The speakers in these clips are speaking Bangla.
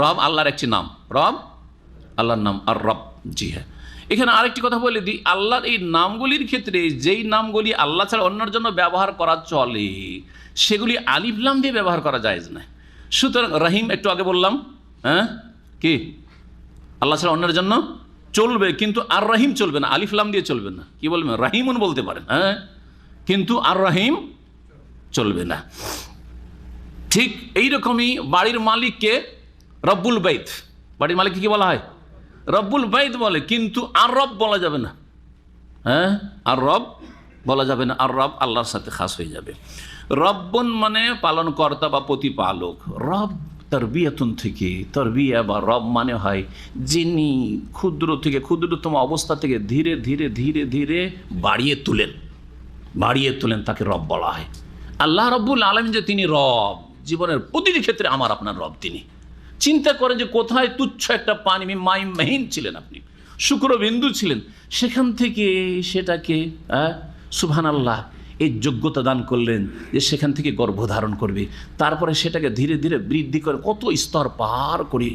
রব আল্লাহর একটি নাম। রব আল্লাহর নাম আর রব জি হ্যাঁ এখানে আরেকটি কথা বলে দিই, আল্লাহর এই নামগুলির ক্ষেত্রে যেই নামগুলি আল্লাহ ছাড়া অন্যের জন্য ব্যবহার করা চলে, সেগুলি আলিফলাম দিয়ে ব্যবহার করা যায় না সুতরাং রহিম একটু আগে বললাম হ্যাঁ? কি? আল্লাহ ছাড়া অন্যের জন্য চলবে, কিন্তু আর রহিম চলবে না আলিফলাম দিয়ে চলবে না। কি বলবেন রাহিমন বলতে পারেন হ্যাঁ? কিন্তু আর রহিম চলবে না। ঠিক এইরকমই বাড়ির মালিককে রব্বুল বাইত। বাড়ির মালিককে কি বলা হয়? রব্বুল বাইত বলে, কিন্তু আর রব বলা যাবে না। হ্যাঁ? আর রব বলা যাবে না। আর রব আল্লাহর সাথে খাস হয়ে যাবে। রব্বন মানে পালনকর্তা বা প্রতিপালক। রব তার তরবিয়াতুন থেকে, তরবিয়া বা রব মানে হয় যিনি ক্ষুদ্র থেকে, ক্ষুদ্রতম অবস্থা থেকে ধীরে ধীরে ধীরে ধীরে বাড়িয়ে তুলেন। বাড়িয়ে তোলেন তাকে রব বলা হয়। আল্লাহ রব্বুল আলম যে তিনি রব, জীবনের প্রতিটি ক্ষেত্রে আমার, আপনার রব তিনি। চিন্তা করেন যে কোথায় তুচ্ছ একটা পানি মাই মেহিন ছিলেন আপনি, শুক্রবিন্দু ছিলেন। সেখান থেকে সেটাকে সুবহান আল্লাহ এই যোগ্যতা দান করলেন যে সেখান থেকে গর্ভধারণ করবে। তারপরে সেটাকে ধীরে ধীরে বৃদ্ধি করে কত স্তর পার করে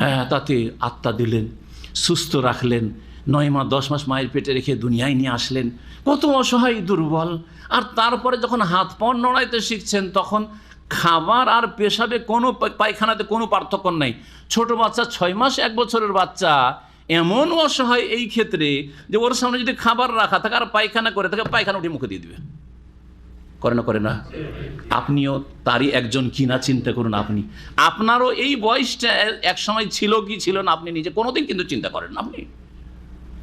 হ্যাঁ তাতে আত্মা দিলেন, সুস্থ রাখলেন, নয় মাস, দশ মাস মায়ের পেটে রেখে দুনিয়ায় নিয়ে আসলেন। কত অসহায়, দুর্বল। আর তারপরে যখন হাত পা নড়াইতে শিখছেন, তখন খাবার আর পেশাবে কোনো পায়খানাতে কোনো পার্থক্য নেই। ছোট বাচ্চা ছয় মাস, এক বছরের বাচ্চা, এমন অসহায় এই ক্ষেত্রে যে ওর সামনে যদি খাবার রাখা থাকে আর পায়খানা করে থাকে, পায়খানা উঠে মুখে দিয়ে দিবে। করে না করে না। আপনিও তারই একজন কিনা চিন্তা করুন আপনি। আপনারও এই বয়সটা এক সময় ছিল কি ছিল না আপনি নিজে, কোনোদিন কিন্তু চিন্তা করেন না আপনি।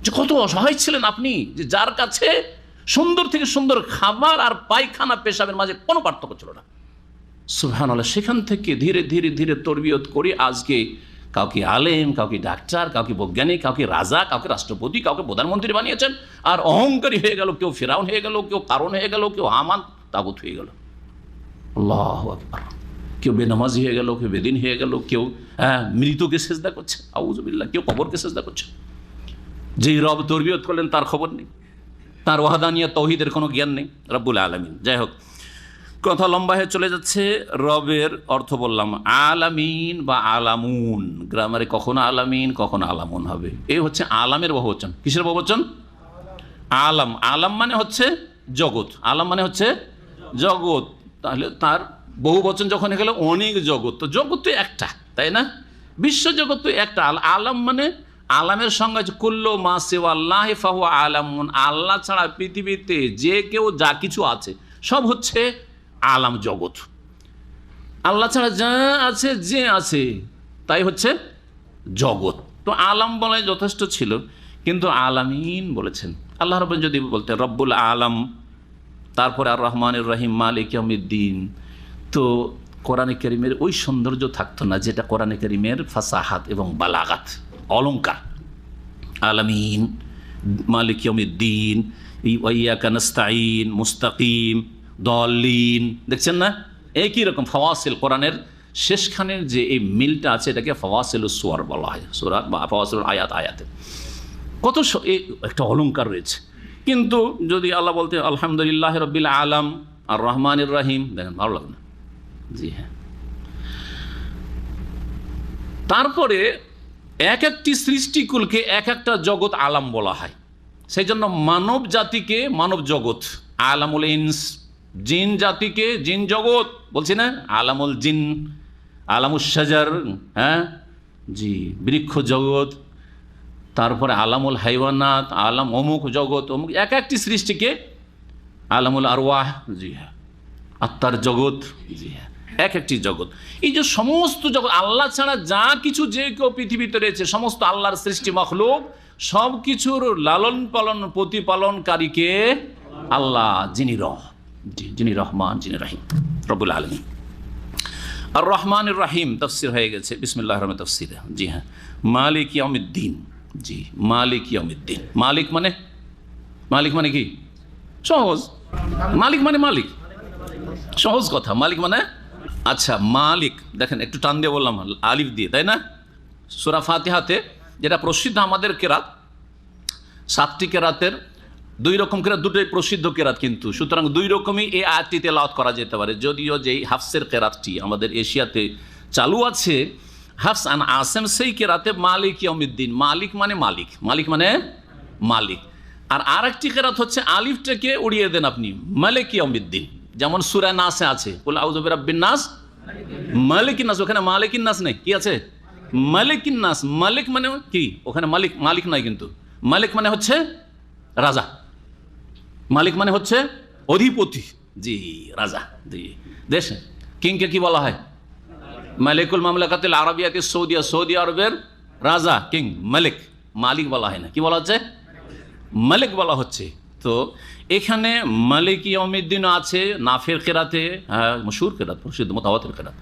যে কত অসহায় ছিলেন আপনি, যে যার কাছে সুন্দর থেকে সুন্দর খাবার আর পায়খানা পেশাবের মাঝে কোনো পার্থক্য ছিল না। সুবহানাল্লাহ, সেখান থেকে ধীরে ধীরে ধীরে তরবিয়ত করে আজকে কাউকে আলেম, কাউকে ডাক্তার, কাউকে বৈজ্ঞানিক, কাউকে রাজা, কাউকে রাষ্ট্রপতি, কাউকে প্রধানমন্ত্রী বানিয়েছেন, আর অহংকারী হয়ে গেল, কেউ ফেরাউন হয়ে গেল, কেউ কারণ হয়ে গেল, কেউ হামান, তাগুত হয়ে গেল। আল্লাহ কেউ বেনামাজি হয়ে গেল, কেউ বেদিন হয়ে গেল, কেউ হ্যাঁ মৃতকে সেজদা করছে আউজবিল্লা কেউ কবরকে সেজদা করছে। যেই রব তরবিয়ত করলেন, তার খবর নেই। তার ওয়াহাদানিয়া, তৌহিদের কোনো জ্ঞান নেই। রব্বুল আলমিন। যাই হোক কথা লম্বা হয়ে চলে যাচ্ছে। রবের অর্থ বললাম আলামিন বা আলামুন। গ্রামারে কখনো আলামিন, কখনো আলামুন হবে। এই হচ্ছে আলামের বহুবচন। কিসের বহুবচন? আলাম। আলাম মানে হচ্ছে জগৎ। আলাম মানে হচ্ছে জগৎ। তাহলে তার বহু বচন যখন গেল, অনেক জগৎ। তো জগৎ তো একটা, তাই না? বিশ্ব জগৎ তো একটা। আল- আলাম মানে আলামের সঙ্গে আছে, কুল্লো মা সেও আল্লাহ ফাহু আলামুন। আল্লাহ ছাড়া পৃথিবীতে যে কেউ যা কিছু আছে, সব হচ্ছে আলাম জগৎ। আল্লাহ ছাড়া যা আছে, যে আছে, তাই হচ্ছে জগৎ। তো আলাম বলায় যথেষ্ট ছিল, কিন্তু আলামিন বলেছেন। আল্লাহ রব যদি বলতেন, রব্বুল আলাম তারপরে আর রহমানুর রহিম, মালিক ইয়মিদ্দিন তো কোরআনে করিমের ওই সৌন্দর্য থাকতো না, যেটা কোরআনে করিমের ফাসাহাত এবং বালাগাত অলঙ্কার আলামিন, মালিক ইয়মিদ্দিন ইয়া কানস্তাইন মুস্তাকিম। দলিন। দেখছেন না? একই রকম ফওয়াসিল কোরআনের শেষখানের যে এই মিলটা আছে, এটাকে ফওয়াসিল সোয়ার বলা হয়। সোরাত বা ফওয়াসিল আয়াত, আয়াতে। কত একটা অলঙ্কার রয়েছে। কিন্তু যদি আল্লাহ বলতে, আলহামদুলিল্লাহ রবিল আলম আর রহমানুর রাহিম দেখেন, ভালো লাগে না? জি হ্যাঁ। তারপরে এক একটি সৃষ্টিকুলকে এক একটা জগৎ আলাম বলা হয়। সেই জন্য মানব জাতিকে মানব জগৎ আলামুল ইনস জিন জাতিকে, জিন জগৎ, বলছি না? আলামুল জিন আলামুল সাজার হ্যাঁ? জি, বৃক্ষ জগৎ, তারপরে আলামুল হাইওয়ানাত, আলাম অমুক জগৎ, অমুক, এক একটি সৃষ্টিকে আলামুল আরওয়াহ, জি হ্যাঁ। আত্মার জগৎ, জি হ্যাঁ। এক একটি জগৎ। এই যে সমস্ত জগৎ, আল্লাহ ছাড়া যা কিছু যে কেউ পৃথিবীতে রয়েছে, সমস্ত আল্লাহর সৃষ্টি মখলুক সব কিছুর লালন পালন প্রতিপালনকারীকে আল্লাহ যিনি রহ। যিনি রহমান, যিনি রাহিম। রবুল আলমী আর রহমান রাহিম তফসির হয়ে গেছে। বিসমুল্লাহ রহমান তফসির। জি হ্যাঁ। মালিক ইয়ামুদ্দিন জি, মালিক ইয়ামুদ্দিন মালিক মানে? মালিক মানে কি? সহজ। মালিক মানে মালিক। সহজ কথা। মালিক মানে? আচ্ছা মালিক। দেখেন, একটু টান দিয়ে বললাম, আলিফ দিয়ে, তাই না? সুরা ফাতিহাতে যেটা প্রসিদ্ধ আমাদের কেরাত, সাতটি কেরাতের দুই রকম কেরাত দুটোই প্রসিদ্ধ কেরাত কিন্তু। সুতরাং দুই রকমই এই আয়াতটিতে লাউত করা যেতে পারে। যদিও যেই হাফসের কেরাতটি আমাদের এশিয়াতে চালু আছে, হাফস আন আসেম সেই কেরাতে মালিক ইয়মিদ্দিন মালিক মানে মালিক। মালিক মানে মালিক। আর আর একটি কেরাত হচ্ছে আলিফটাকে উড়িয়ে দেন আপনি। মালিক ইয়মিদ্দিন যেমন সুরা নাসে আছে। বলে আউজবের আব্বিন নাস। মালিকিন নাস। ওখানে মালিকিন নাস নেই। কি আছে? মালিকিন নাস। মালিক মানে কি? ওখানে মালিক মালিক নাই কিন্তু। মালিক মানে হচ্ছে রাজা। মালিক মানে হচ্ছে অধিপতি। জি রাজা জি। দেশে কিংকে কি বলা হয়? মালিকুল মামলাকাতিল আরবিয়াতে সৌদিয়া সৌদি আরবের রাজা কিং মালিক। মালিক বলা হয় না। কি বলা হচ্ছে? মালিক বলা হচ্ছে। তো এখানে মালিক ইয়মিদ্দিন আছে, নাফের কেরাতে হ্যাঁ মশুর কেরাত, প্রসিদ্ধ, মোতাবাতের কেরাত।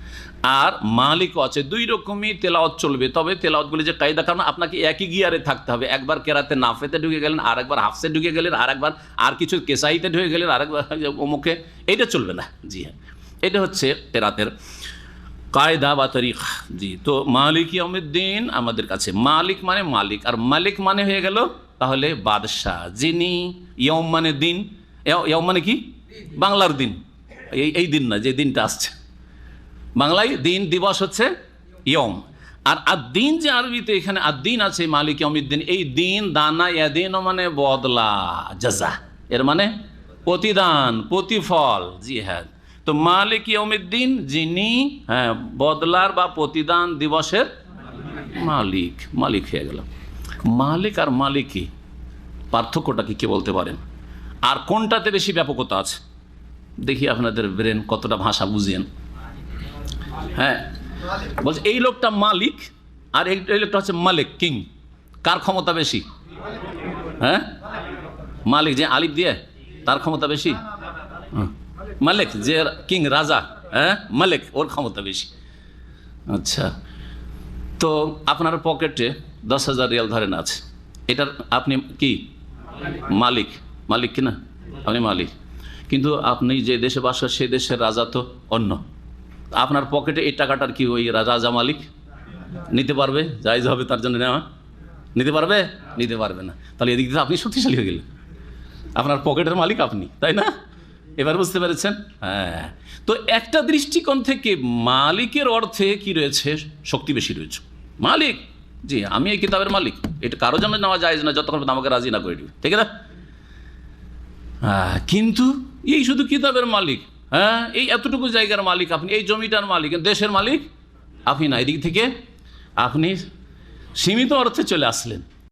আর মালিকও আছে, দুই রকমই তেলাওয়াত চলবে। তবে তেলাওয়াতগুলি যে কায়দা, কারণ আপনাকে একই গিয়ারে থাকতে হবে। একবার কেরাতে নাফেতে ঢুকে গেলেন আর একবার হাফসে ঢুকে গেলেন আর একবার আর কিছু কেসাইতে ঢুকে গেলেন আর একবার অমুকে, এইটা চলবে না। জি হ্যাঁ এটা হচ্ছে কেরাতের কায়দা বা তরিক জি, তো মালিক ইয়মুদ্দিন আমাদের কাছে, মালিক মানে মালিক, আর মালিক মানে হয়ে গেল তাহলে বাদশাহ, যিনি ইয়ম মানে দিন ইয়- ইয়ম মানে কি? বাংলার দিন। এই এই দিন না, যে দিনটা আসছে। বাংলায় দিন দিবস হচ্ছে ইয়ম আর আদিন যে আরবিতে এখানে আদিন আছে, মালিক ইয়মিদ্দিন এই দিন, দানা ইয়াদিন মানে বদলা, জাজা। এর মানে প্রতিদান, প্রতিফল। জি হ্যাঁ। তো মালিক ইয়মিদ্দিন যিনি হ্যাঁ বদলার বা প্রতিদান দিবসের মালিক মালিক হয়ে গেল। মালিক আর মালিকই পার্থক্যটা কি, কে বলতে পারেন? আর কোনটাতে বেশি ব্যাপকতা আছে? দেখি আপনাদের ব্রেন কতটা ভাষা বুঝিয়েন। হ্যাঁ বলছে এই লোকটা মালিক আর এই লোকটা হচ্ছে মালিক, কিং। কার ক্ষমতা বেশি? হ্যাঁ? মালিক যে আলিফ দিয়ে? তার ক্ষমতা বেশি। মালিক যে কিং, রাজা হ্যাঁ? মালিক, ওর ক্ষমতা বেশি। আচ্ছা তো আপনার পকেটে দশ হাজার রিয়াল ধরেন আছে। এটার আপনি কি? মালিক। মালিক কিনা আপনি মালিক। কিন্তু আপনি যে দেশে বাস করেন, সেই দেশের রাজা তো অন্য। আপনার পকেটে এই টাকাটার কি ওই রাজা মালিক? নিতে পারবে? যাই হবে তার জন্য নেওয়া? নিতে পারবে? নিতে পারবে না। তাহলে এদিক দিয়ে আপনি শক্তিশালী হয়ে গেলেন। আপনার পকেটের মালিক আপনি তাই না? এবার বুঝতে পেরেছেন? হ্যাঁ। তো একটা দৃষ্টিকোণ থেকে মালিকের অর্থে কি রয়েছে? শক্তি বেশি রয়েছে। মালিক। জি আমি এই কিতাবের মালিক। এটা কারও জন্য নেওয়া যায় না যতক্ষণ আমাকে রাজি না করে দিবে। ঠিক আছে? হ্যাঁ, কিন্তু এই শুধু কিতাবের মালিক হ্যাঁ? এই এতটুকু জায়গার মালিক আপনি এই জমিটার মালিক দেশের মালিক আপনি না। এদিক থেকে আপনি সীমিত অর্থে চলে আসলেন।